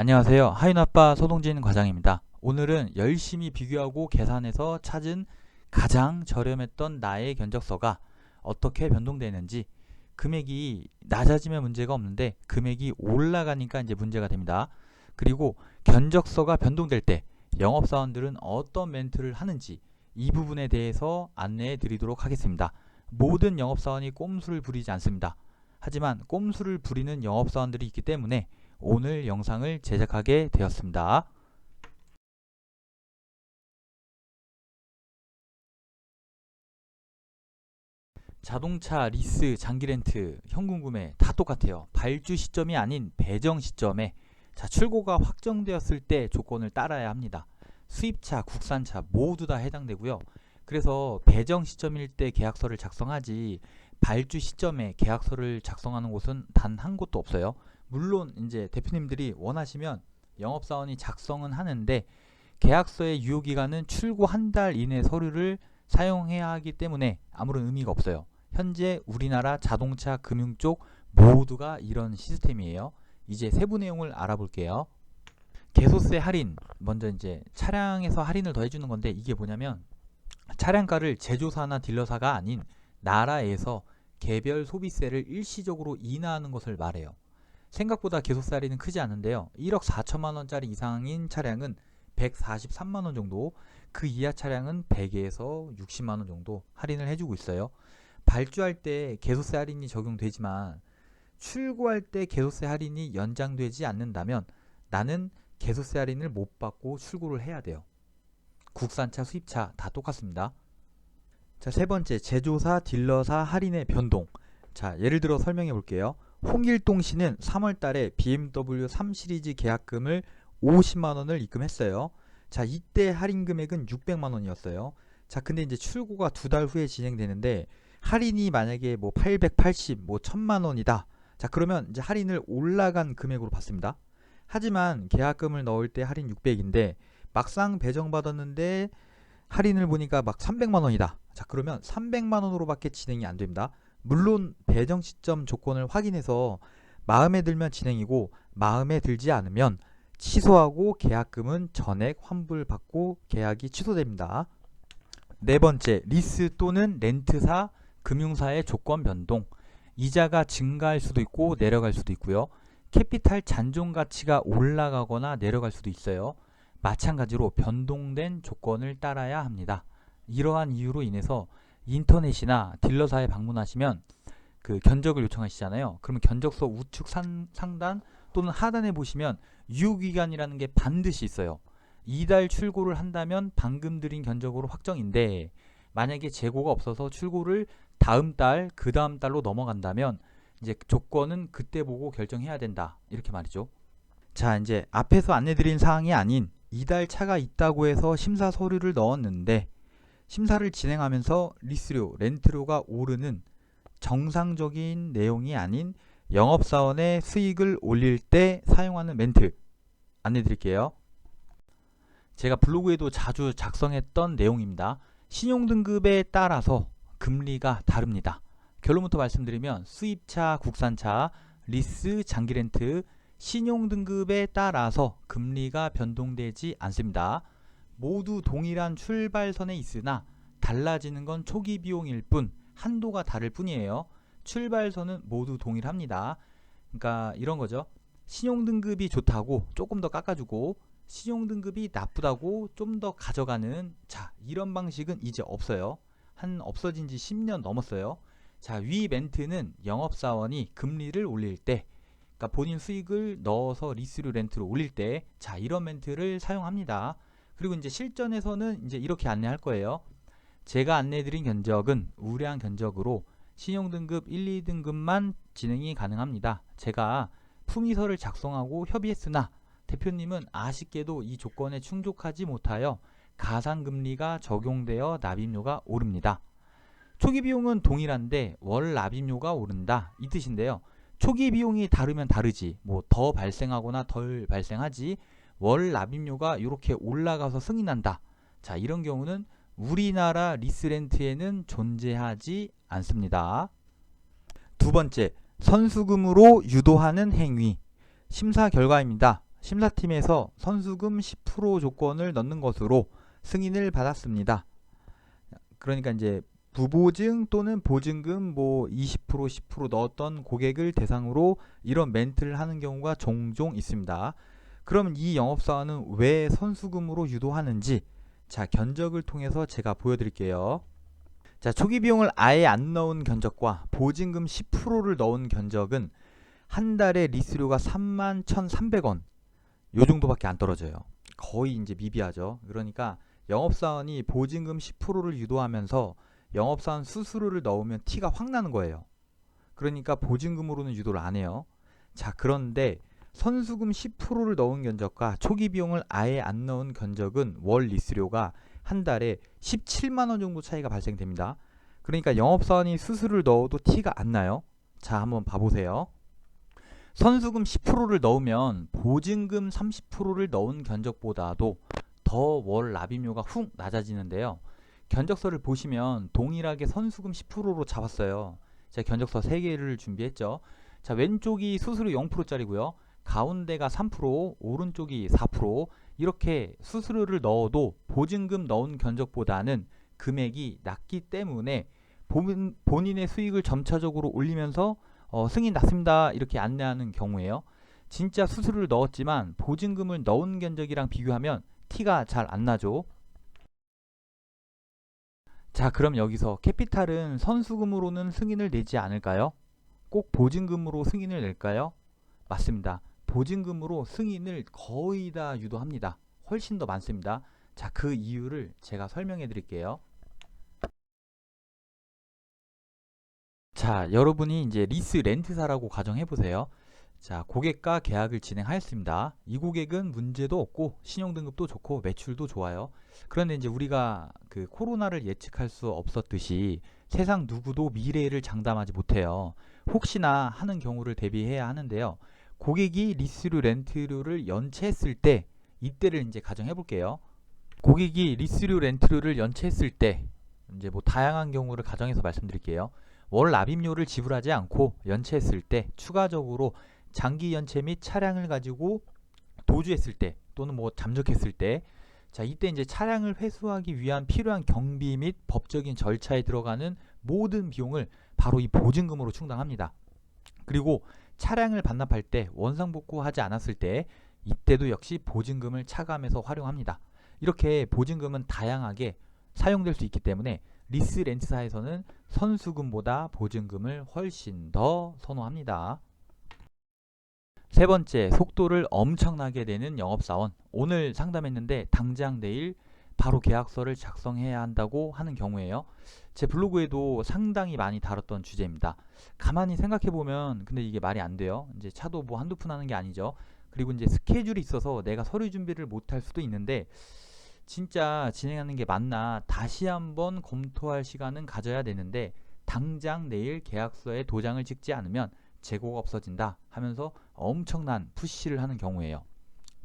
안녕하세요. 하윤아빠 소동진 과장입니다. 오늘은 열심히 비교하고 계산해서 찾은 가장 저렴했던 나의 견적서가 어떻게 변동되는지 금액이 낮아지면 문제가 없는데 금액이 올라가니까 이제 문제가 됩니다. 그리고 견적서가 변동될 때 영업사원들은 어떤 멘트를 하는지 이 부분에 대해서 안내해 드리도록 하겠습니다. 모든 영업사원이 꼼수를 부리지 않습니다. 하지만 꼼수를 부리는 영업사원들이 있기 때문에 오늘 영상을 제작하게 되었습니다. 자동차 리스, 장기 렌트, 현금 구매 다 똑같아요. 발주 시점이 아닌 배정 시점에 자, 출고가 확정되었을 때 조건을 따라야 합니다. 수입차, 국산차 모두 다 해당되고요. 그래서 배정 시점일 때 계약서를 작성하지 발주 시점에 계약서를 작성하는 곳은 단 한 곳도 없어요. 물론 이제 대표님들이 원하시면 영업사원이 작성은 하는데 계약서의 유효 기간은 출고 한 달 이내 서류를 사용해야 하기 때문에 아무런 의미가 없어요. 현재 우리나라 자동차 금융 쪽 모두가 이런 시스템이에요. 이제 세부 내용을 알아볼게요. 개소세 할인 먼저 이제 차량에서 할인을 더 해주는 건데 이게 뭐냐면 차량가를 제조사나 딜러사가 아닌 나라에서 개별 소비세를 일시적으로 인하하는 것을 말해요. 생각보다 할인은 크지 않은데요. 1억 4천만 원짜리 이상인 차량은 143만 원 정도, 그 이하 차량은 100에서 60만 원 정도 할인을 해주고 있어요. 발주할 때 개소세 할인이 적용되지만 출고할 때 개소세 할인이 연장되지 않는다면 나는 개소세 할인을 못 받고 출고를 해야 돼요. 국산차, 수입차 다 똑같습니다. 자, 세 번째 제조사, 딜러사 할인의 변동. 자, 예를 들어 설명해 볼게요. 홍길동 씨는 3월 달에 BMW 3 시리즈 계약금을 50만 원을 입금했어요. 자, 이때 할인 금액은 600만 원이었어요. 자, 근데 이제 출고가 두 달 후에 진행되는데 할인이 만약에 뭐 880, 뭐 1000만 원이다. 자, 그러면 이제 할인을 올라간 금액으로 받습니다. 하지만 계약금을 넣을 때 할인 600인데 막상 배정받았는데 할인을 보니까 막 300만 원이다. 자, 그러면 300만 원으로밖에 진행이 안 됩니다. 물론 배정 시점 조건을 확인해서 마음에 들면 진행이고 마음에 들지 않으면 취소하고 계약금은 전액 환불받고 계약이 취소됩니다. 네 번째, 리스 또는 렌트사, 금융사의 조건 변동. 이자가 증가할 수도 있고 내려갈 수도 있고요. 캐피탈 잔존 가치가 올라가거나 내려갈 수도 있어요. 마찬가지로 변동된 조건을 따라야 합니다. 이러한 이유로 인해서 인터넷이나 딜러사에 방문하시면 그 견적을 요청하시잖아요. 그러면 견적서 우측 상, 상단 또는 하단에 보시면 유효기간이라는 게 반드시 있어요. 이달 출고를 한다면 방금 드린 견적으로 확정인데 만약에 재고가 없어서 출고를 다음 달, 그 다음 달로 넘어간다면 이제 조건은 그때 보고 결정해야 된다. 이렇게 말이죠. 자, 이제 앞에서 안내드린 사항이 아닌 이달 차가 있다고 해서 심사 서류를 넣었는데 심사를 진행하면서 리스료, 렌트료가 오르는 정상적인 내용이 아닌 영업사원의 수익을 올릴 때 사용하는 멘트 안내 드릴게요. 제가 블로그에도 자주 작성했던 내용입니다. 신용등급에 따라서 금리가 다릅니다. 결론부터 말씀드리면 수입차, 국산차, 리스, 장기렌트, 신용등급에 따라서 금리가 변동되지 않습니다. 모두 동일한 출발선에 있으나 달라지는 건 초기 비용일 뿐 한도가 다를 뿐이에요. 출발선은 모두 동일합니다. 그러니까 이런 거죠. 신용등급이 좋다고 조금 더 깎아주고 신용등급이 나쁘다고 좀 더 가져가는 자 이런 방식은 이제 없어요. 한 없어진 지 10년 넘었어요. 자, 위 멘트는 영업사원이 금리를 올릴 때, 그러니까 본인 수익을 넣어서 리스료 렌트로 올릴 때, 자, 이런 멘트를 사용합니다. 그리고 이제 실전에서는 이제 이렇게 안내할 거예요. 제가 안내드린 견적은 우량 견적으로 신용등급 1, 2등급만 진행이 가능합니다. 제가 품위서를 작성하고 협의했으나 대표님은 아쉽게도 이 조건에 충족하지 못하여 가상금리가 적용되어 납입료가 오릅니다. 초기 비용은 동일한데 월 납입료가 오른다 이 뜻인데요. 초기 비용이 다르면 다르지 뭐 더 발생하거나 덜 발생하지 월 납입료가 이렇게 올라가서 승인한다. 자 이런 경우는 우리나라 리스렌트에는 존재하지 않습니다. 두 번째 선수금으로 유도하는 행위 심사 결과입니다. 심사팀에서 선수금 10% 조건을 넣는 것으로 승인을 받았습니다. 그러니까 이제 부보증 또는 보증금 뭐 20% 10% 넣었던 고객을 대상으로 이런 멘트를 하는 경우가 종종 있습니다. 그럼 이 영업사원은 왜 선수금으로 유도하는지 자 견적을 통해서 제가 보여드릴게요. 자 초기 비용을 아예 안 넣은 견적과 보증금 10%를 넣은 견적은 한 달에 리스료가 31,300원 요 정도밖에 안 떨어져요. 거의 이제 미비하죠. 그러니까 영업사원이 보증금 10%를 유도하면서 영업사원 수수료를 넣으면 티가 확 나는 거예요. 그러니까 보증금으로는 유도를 안 해요. 자, 그런데 선수금 10%를 넣은 견적과 초기 비용을 아예 안 넣은 견적은 월 리스료가 한 달에 17만 원 정도 차이가 발생됩니다. 그러니까 영업사원이 수수료를 넣어도 티가 안 나요. 자, 한번 봐보세요. 선수금 10%를 넣으면 보증금 30%를 넣은 견적보다도 더 월 납입료가 훅 낮아지는데요. 견적서를 보시면 동일하게 선수금 10%로 잡았어요. 제가 견적서 3개를 준비했죠. 자, 왼쪽이 수수료 0%짜리고요. 가운데가 3%, 오른쪽이 4% 이렇게 수수료를 넣어도 보증금 넣은 견적보다는 금액이 낮기 때문에 본, 본인의 수익을 점차적으로 올리면서 어, 승인 났습니다 이렇게 안내하는 경우에요. 진짜 수수료를 넣었지만 보증금을 넣은 견적이랑 비교하면 티가 잘 안 나죠. 자, 그럼 여기서 캐피탈은 선수금으로는 승인을 내지 않을까요? 꼭 보증금으로 승인을 낼까요? 맞습니다. 보증금으로 승인을 거의 다 유도합니다. 훨씬 더 많습니다. 자, 그 이유를 제가 설명해 드릴게요. 자, 여러분이 이제 리스 렌트사라고 가정해 보세요. 자, 고객과 계약을 진행하였습니다. 이 고객은 문제도 없고 신용 등급도 좋고 매출도 좋아요. 그런데 이제 우리가 그 코로나를 예측할 수 없었듯이 세상 누구도 미래를 장담하지 못해요. 혹시나 하는 경우를 대비해야 하는데요. 고객이 리스료 렌트료를 연체했을 때 이때를 이제 가정해 볼게요. 고객이 리스료 렌트료를 연체했을 때 이제 뭐 다양한 경우를 가정해서 말씀드릴게요. 월 납입료를 지불하지 않고 연체했을 때 추가적으로 장기 연체 및 차량을 가지고 도주했을 때 또는 뭐 잠적했을 때 자, 이때 이제 차량을 회수하기 위한 필요한 경비 및 법적인 절차에 들어가는 모든 비용을 바로 이 보증금으로 충당합니다. 그리고 차량을 반납할 때 원상복구하지 않았을 때 이때도 역시 보증금을 차감해서 활용합니다. 이렇게 보증금은 다양하게 사용될 수 있기 때문에 리스 렌트사에서는 선수금보다 보증금을 훨씬 더 선호합니다. 세 번째, 속도를 엄청나게 내는 영업사원. 오늘 상담했는데 당장 내일 바로 계약서를 작성해야 한다고 하는 경우에요. 제 블로그에도 상당히 많이 다뤘던 주제입니다. 가만히 생각해 보면 근데 이게 말이 안 돼요. 이제 차도 뭐 한두 푼 하는 게 아니죠. 그리고 이제 스케줄이 있어서 내가 서류 준비를 못 할 수도 있는데 진짜 진행하는 게 맞나 다시 한번 검토할 시간은 가져야 되는데 당장 내일 계약서에 도장을 찍지 않으면 재고가 없어진다 하면서 엄청난 푸시를 하는 경우예요.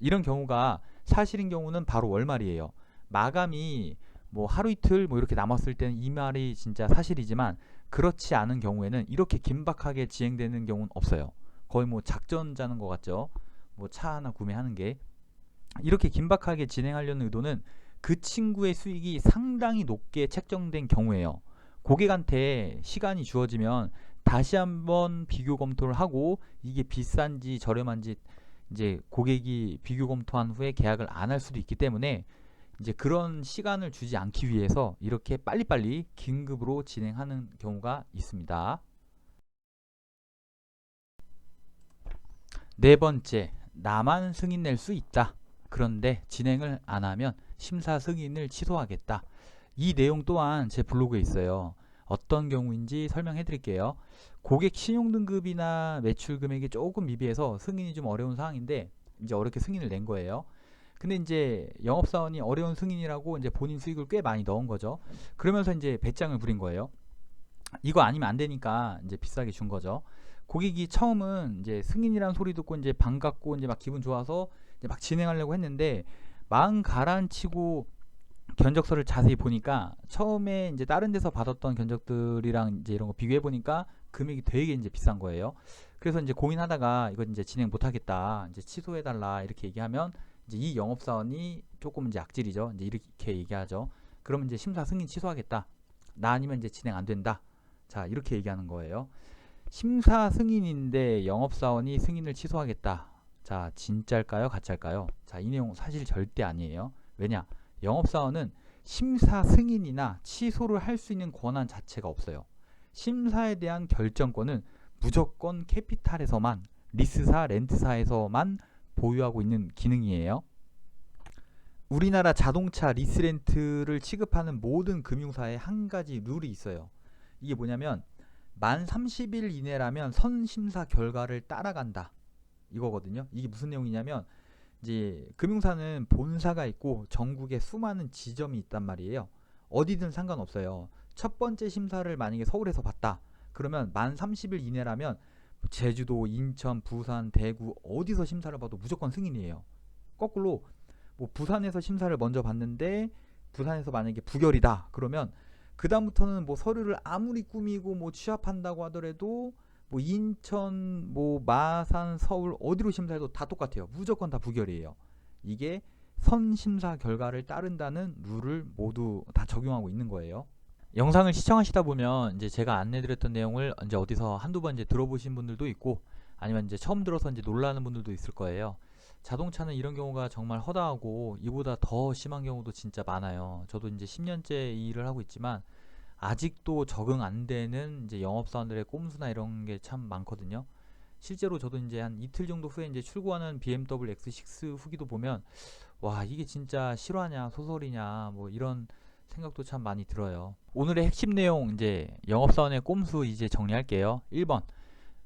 이런 경우가 사실인 경우는 바로 월말이에요. 마감이 뭐 하루 이틀 뭐 이렇게 남았을 때는 이 말이 진짜 사실이지만 그렇지 않은 경우에는 이렇게 긴박하게 진행되는 경우는 없어요. 거의 뭐 작전 짜는 것 같죠. 뭐 차 하나 구매하는 게 이렇게 긴박하게 진행하려는 의도는 그 친구의 수익이 상당히 높게 책정된 경우에요. 고객한테 시간이 주어지면 다시 한번 비교 검토를 하고 이게 비싼지 저렴한지 이제 고객이 비교 검토한 후에 계약을 안 할 수도 있기 때문에 이제 그런 시간을 주지 않기 위해서 이렇게 빨리빨리 긴급으로 진행하는 경우가 있습니다. 네 번째, 나만 승인 낼 수 있다. 그런데 진행을 안 하면 심사 승인을 취소하겠다. 이 내용 또한 제 블로그에 있어요. 어떤 경우인지 설명해 드릴게요. 고객 신용 등급이나 매출 금액이 조금 미비해서 승인이 좀 어려운 상황인데 이제 어렵게 승인을 낸 거예요. 근데 이제 영업사원이 어려운 승인이라고 이제 본인 수익을 꽤 많이 넣은 거죠. 그러면서 이제 배짱을 부린 거예요. 이거 아니면 안 되니까 이제 비싸게 준 거죠. 고객이 처음은 이제 승인이란 소리 듣고 이제 반갑고 이제 막 기분 좋아서 이제 막 진행하려고 했는데 마음 가라앉히고 견적서를 자세히 보니까 처음에 이제 다른 데서 받았던 견적들이랑 이제 이런 거 비교해 보니까 금액이 되게 이제 비싼 거예요. 그래서 이제 고민하다가 이거 이제 진행 못 하겠다, 이제 취소해 달라 이렇게 얘기하면 이제 이 영업 사원이 조금 이제 악질이죠. 이제 이렇게 얘기하죠. 그러면 이제 심사 승인 취소하겠다. 나 아니면 이제 진행 안 된다. 자 이렇게 얘기하는 거예요. 심사 승인인데 영업 사원이 승인을 취소하겠다. 자 진짜일까요? 가짜일까요? 자 이 내용 사실 절대 아니에요. 왜냐? 영업 사원은 심사 승인이나 취소를 할 수 있는 권한 자체가 없어요. 심사에 대한 결정권은 무조건 캐피탈에서만 리스사, 렌트사에서만 보유하고 있는 기능이에요. 우리나라 자동차 리스렌트를 취급하는 모든 금융사에 한 가지 룰이 있어요. 이게 뭐냐면 만 30일 이내라면 선심사 결과를 따라간다. 이거거든요. 이게 무슨 내용이냐면 이제 금융사는 본사가 있고 전국에 수많은 지점이 있단 말이에요. 어디든 상관없어요. 첫 번째 심사를 만약에 서울에서 봤다. 그러면 만 30일 이내라면 제주도, 인천, 부산, 대구 어디서 심사를 봐도 무조건 승인이에요. 거꾸로 뭐 부산에서 심사를 먼저 봤는데 부산에서 만약에 부결이다. 그러면 그 다음부터는 뭐 서류를 아무리 꾸미고 뭐 취합한다고 하더라도 뭐 인천, 뭐 마산, 서울 어디로 심사해도 다 똑같아요. 무조건 다 부결이에요. 이게 선심사 결과를 따른다는 룰을 모두 다 적용하고 있는 거예요. 영상을 시청하시다 보면 이제 제가 안내드렸던 내용을 이제 어디서 한두 번 이제 들어보신 분들도 있고 아니면 이제 처음 들어서 이제 놀라는 분들도 있을 거예요. 자동차는 이런 경우가 정말 허다하고 이보다 더 심한 경우도 진짜 많아요. 저도 이제 10년째 이 일을 하고 있지만 아직도 적응 안 되는 이제 영업사원들의 꼼수나 이런 게 참 많거든요. 실제로 저도 이제 한 이틀 정도 후에 이제 출고하는 BMW X6 후기도 보면 와 이게 진짜 실화냐 소설이냐 뭐 이런 생각도 참 많이 들어요. 오늘의 핵심 내용 이제 영업사원의 꼼수 이제 정리할게요. 1번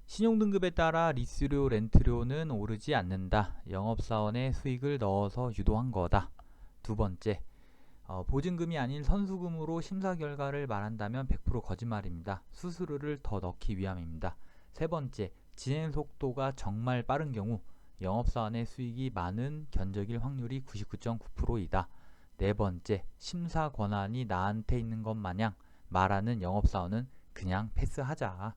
신용등급에 따라 리스료 렌트료는 오르지 않는다. 영업사원의 수익을 넣어서 유도한 거다. 두 번째 어, 보증금이 아닌 선수금으로 심사 결과를 말한다면 100% 거짓말입니다. 수수료를 더 넣기 위함입니다. 세 번째, 진행 속도가 정말 빠른 경우 영업사원의 수익이 많은 견적일 확률이 99.9%이다. 네 번째, 심사 권한이 나한테 있는 것 마냥 말하는 영업사원은 그냥 패스하자.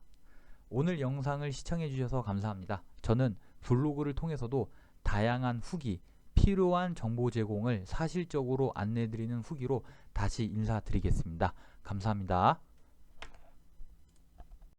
오늘 영상을 시청해 주셔서 감사합니다. 저는 블로그를 통해서도 다양한 후기, 필요한 정보 제공을 사실적으로 안내드리는 후기로 다시 인사드리겠습니다. 감사합니다.